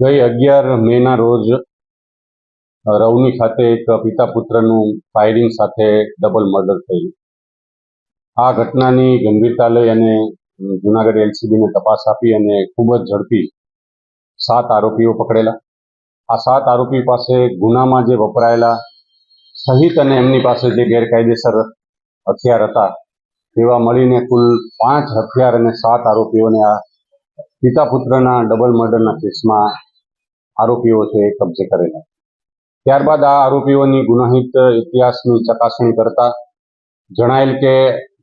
ગઈ અગિયાર મેના રોજ રવની ખાતે એક પિતા પુત્રનું ફાયરિંગ સાથે ડબલ મર્ડર થયું. આ ઘટનાની ગંભીરતા લઈ અને જુનાગઢ એલસીબીને તપાસ આપી અને ખૂબ જ ઝડપી સાત આરોપીઓ પકડેલા. આ સાત આરોપી પાસે ગુનામાં જે વપરાયેલા સહિત અને એમની પાસે જે ગેરકાયદેસર હથિયાર હતા તેવા મળીને કુલ પાંચ હથિયાર અને સાત આરોપીઓને આ પિતા પુત્રના ડબલ મર્ડરના કેસમાં આરોપીઓ છે, એ કબજે કરેલા. ત્યારબાદ આ આરોપીઓની ગુનાહિત ઇતિહાસની ચકાસણી કરતા જણાયેલ કે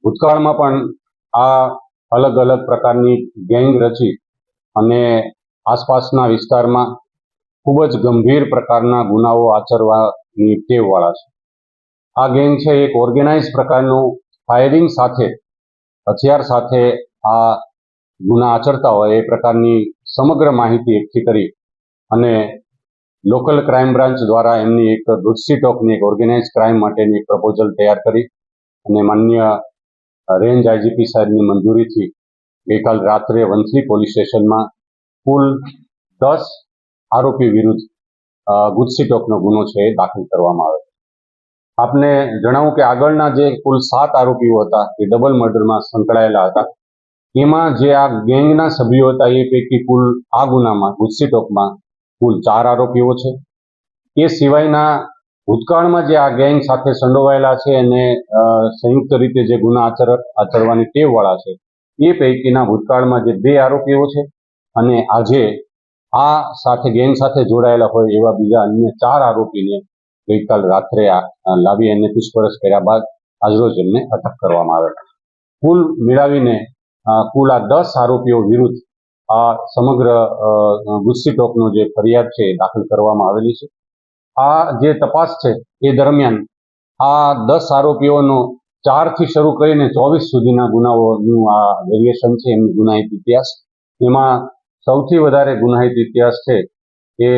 ભૂતકાળમાં પણ આ અલગ અલગ પ્રકારની ગેંગ રચી અને આસપાસના વિસ્તારમાં ખૂબ જ ગંભીર પ્રકારના ગુનાઓ આચરવાની ટેવવાળા છે. આ ગેંગ છે, એક ઓર્ગેનાઇઝ પ્રકારનું ફાયરિંગ સાથે, હથિયાર સાથે આ ગુના આચરતા હોય, એ પ્રકારની સમગ્ર માહિતી એકઠી કરી અને લોકલ ક્રાઇમ બ્રાન્ચ દ્વારા એમની એક દુધસી ટોકની એક ઓર્ગેનાઇઝ ક્રાઇમ માટેની એક પ્રપોઝલ તૈયાર કરી અને માન્ય રેન્જ આઈજીપી સાહેબની મંજૂરીથી ગઈકાલ રાત્રે વંથલી પોલીસ સ્ટેશનમાં કુલ દસ આરોપી વિરુદ્ધ ગુજસી ટોકનો ગુનો છે એ દાખલ કરવામાં આવ્યો. આપને જણાવું કે આગળના જે કુલ સાત આરોપીઓ હતા એ ડબલ મર્ડરમાં સંકળાયેલા હતા. એમાં જે આ ગેંગના સભ્યો હતા એ પૈકી કુલ આ ગુનામાં ગુજસી ટોકમાં કુલ ચાર આરોપીઓ છે. એ સિવાયના ભૂતકાળમાં જે આ ગેંગ સાથે સંડોવાયેલા છે અને સંયુક્ત રીતે જે ગુના આચર, આચરવાની ટેવવાળા છે, એ પૈકીના ભૂતકાળમાં જે બે આરોપીઓ છે અને આજે આ સાથે, ગેંગ સાથે જોડાયેલા હોય એવા બીજા અન્ય ચાર આરોપીને ગઈકાલ રાત્રે લાવી અને પૂછપરછ કર્યા બાદ આજરોજ એમને અટક કરવામાં આવેલા. કુલ મેળવીને કુલ આ દસ આરોપીઓ વિરુદ્ધ આ સમગ્ર ગુસ્સી ટોકનો જે ફરિયાદ છે એ દાખલ કરવામાં આવેલી છે. આ જે તપાસ છે એ દરમિયાન આ દસ આરોપીઓનો ચારથી શરૂ કરીને ચોવીસ સુધીના ગુનાઓનું આ વેરિએશન છે, એમની ગુનાહિત ઇતિહાસ. એમાં સૌથી વધારે ગુનાહિત ઇતિહાસ છે એ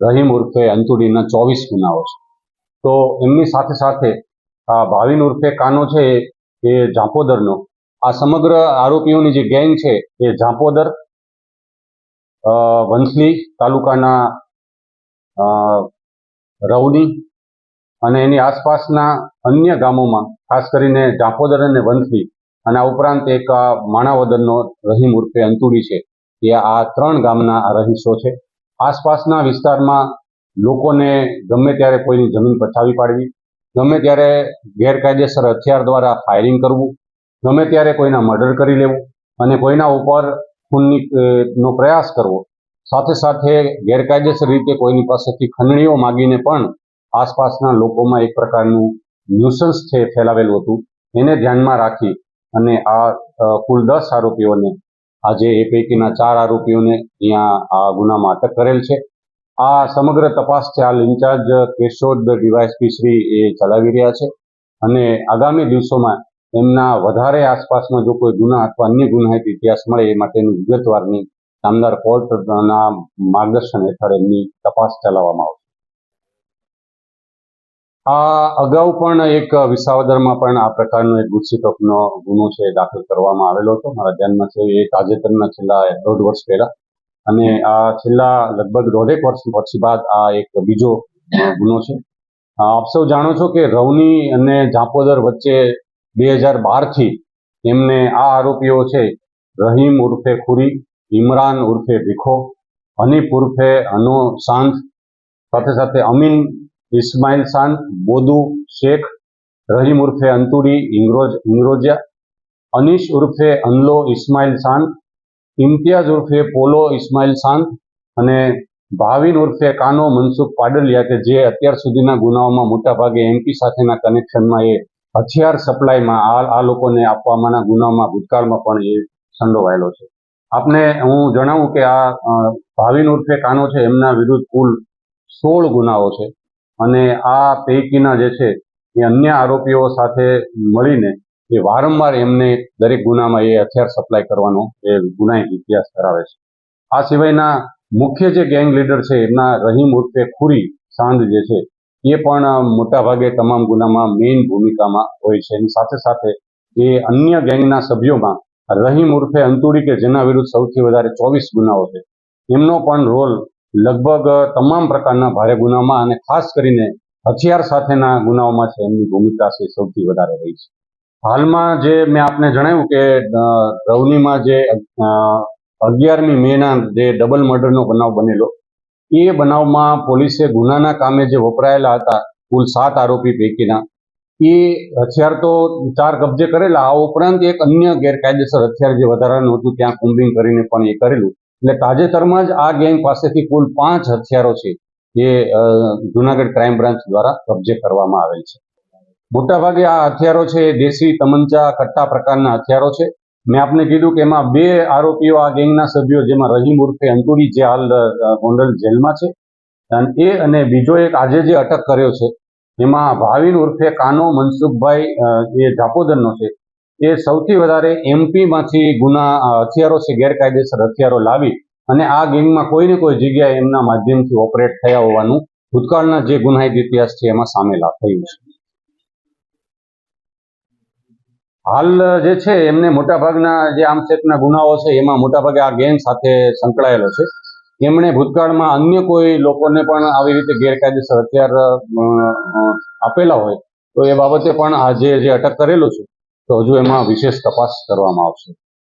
રહીમ ઉર્ફે અંતુડીના ચોવીસ ગુનાઓ છે. તો એમની સાથે સાથે આ ભાવિન ઉર્ફે કાનો છે એ ઝાંપોદરનો. આ સમગ્ર આરોપીઓની જે ગેંગ છે એ ઝાંપોદર વંથલી તાલુકાના રવની અને એની આસપાસના અન્ય ગામોમાં, ખાસ કરીને ઝાંપોદર અને વંથલી. અને આ ઉપરાંત એક આ માણાવદરનો રહીમ ઉર્ફે અંતુડી છે. એ આ ત્રણ ગામના રહીશો છે. આસપાસના વિસ્તારમાં લોકોને ગમે ત્યારે કોઈની જમીન પછાવી પાડવી, ગમે ત્યારે ગેરકાયદેસર હથિયાર દ્વારા ફાયરિંગ કરવું ગમે ત્યારે કોઈના મર્ડર કરી લેવું અને કોઈના ઉપર ખૂનની નો પ્રયાસ કરવો. સાથે સાથે ગેરકાયદેસર રીતે કોઈની પાસેથી ખંડણીઓ માગીને પણ આસપાસના લોકોમાં એક પ્રકારનું ન્યુસન્સ છે, ફેલાવેલું હતું. એને ધ્યાનમાં રાખી અને આ કુલ દસ આરોપીઓને, આજે એ પૈકીના ચાર આરોપીઓને અહીંયા આ ગુનામાં અટક કરેલ છે. આ સમગ્ર તપાસ હાલ ઇન્ચાર્જ કેશોદ ડીવાયસપી શ્રી એ ચલાવી રહ્યા છે. અને આગામી દિવસોમાં એમના વધારે આસપાસમાં જો કોઈ ગુના અથવા અન્ય ગુનાહિત ઇતિહાસ મળે એ માટેની વિગતવારની નામદાર કોર્ટના માર્ગદર્શન હેઠળ એમની તપાસ ચલાવવામાં આવશે. આ અગાઉ પણ એક વિસાવદરમાં પણ આ પ્રકારનો એક ગુસ્સીટોકનો ગુનો છે દાખલ કરવામાં આવેલો હતો. મારા ધ્યાનમાં છે એ તાજેતરના છેલ્લા દોઢ વર્ષ પહેલા. અને આ છેલ્લા લગભગ દોઢેક વર્ષ પછી બાદ આ એક બીજો ગુનો છે. આપ સૌ જાણો છો કે રવની અને જાપોદર વચ્ચે બે હજાર બારથી એમને આ આરોપીઓ છે, રહીમ ઉર્ફે ખુરી, ઇમરાન ઉર્ફે ભીખો, હનીફ ઉર્ફે અનો શાંત સાથે સાથે અમીન, ઇસ્માઇલ શાન બોદુ શેખ, રહીમ ઉર્ફે અંતુડી ઇંગ્રોજ, ઇંગ્રોજિયા, અનીશ ઉર્ફે અનલો, ઇસ્માઇલ શાન ઇમ્તિયાઝ ઉર્ફે પોલો, ઇસ્માઇલ શાંત અને ભાવિન ઉર્ફે કાનો મનસુખ પાડલિયા કે જે અત્યાર સુધીના ગુનાઓમાં મોટાભાગે એમપી સાથેના કનેક્શનમાં એ હથિયાર સપ્લાયમાં આ આ લોકોને આપવામાંના ગુનામાં ભૂતકાળમાં પણ એ સંડોવાયેલો છે. આપને હું જણાવું કે આ ભાવિન ઉર્ફે કાનો છે, એમના વિરુદ્ધ કુલ સોળ ગુનાઓ છે અને આ પૈકીના જે છે, એ અન્ય આરોપીઓ સાથે મળીને એ વારંવાર એમને દરેક ગુનામાં એ હથિયાર સપ્લાય કરવાનો એ ગુનાહિત ઇતિહાસ ધરાવે છે. આ સિવાયના મુખ્ય જે ગેંગ લીડર છે, એમના રહીમ ઉર્ફે ખુરી સાંદ જે છે એ પણ મોટાભાગે તમામ ગુનામાં મેઇન ભૂમિકામાં હોય છે. એની સાથે સાથે એ અન્ય ગેંગના સભ્યોમાં રહીમ ઉર્ફે અંતુરી કે જેના વિરુદ્ધ સૌથી વધારે ચોવીસ ગુનાઓ છે, એમનો પણ રોલ લગભગ તમામ પ્રકારના ભારે ગુનામાં અને ખાસ કરીને હથિયાર સાથેના ગુનાઓમાં છે એમની ભૂમિકા છે સૌથી વધારે રહી છે. હાલમાં જે મેં આપને જણાવ્યું કે રવનીમાં જે અગિયારમી મેના જે ડબલ મર્ડરનો બનાવ બનેલો એ બનાવમાં પોલીસે ગુનાના કામે જે વપરાયેલા હતા, કુલ સાત આરોપી પૈકીના, એ હથિયાર તો ચાર કબજે કરેલા, આ ઉપરાંત એક અન્ય ગેરકાયદેસર હથિયાર જે વધારાનું હતું, ત્યાં કુંબિંગ કરીને પણ એ કરેલું. એટલે તાજેતરમાં જ આ ગેંગ પાસેથી કુલ પાંચ હથિયારો છે, એ જુનાગઢ ક્રાઇમ બ્રાન્ચ દ્વારા કબજે કરવામાં આવેલ છે. મોટાભાગે આ હથિયારો છે દેશી તમંચા કટ્ટા પ્રકારના હથિયારો છે મેં આપને કીધું કે એમાં બે આરોપીઓ આ ગેંગના સભ્યો, જેમાં રહીમ ઉર્ફે અંતુરી, જે હાલ ગોંડલ જેલમાં છે. અને એ અને બીજો એક આજે જે અટક કર્યો છે, એમાં ભાવિન ઉર્ફે કાનો મનસુખભાઈ એ જાપોદરનો છે. એ સૌથી વધારે એમપીમાંથી ગુના હથિયારો છે, ગેરકાયદેસર હથિયારો લાવી અને આ ગેંગમાં કોઈ ને કોઈ જગ્યાએ એમના માધ્યમથી ઓપરેટ થયા હોવાનું ભૂતકાળના જે ગુનાહિત ઇતિહાસ છે, એમાં સામેલ થયું છે. હાલ જે છે, એમને મોટાભાગના જે આમસેકના ગુનાઓ છે, એમાં મોટાભાગે આ ગેંગ સાથે સંકળાયેલો છે. એમણે ભૂતકાળમાં અન્ય કોઈ લોકોને પણ આવી રીતે ગેરકાયદેસર હથિયાર આપેલા હોય, તો એ બાબતે પણ આજે જે અટક કરેલું છે, તો હજુ એમાં વિશેષ તપાસ કરવામાં આવશે.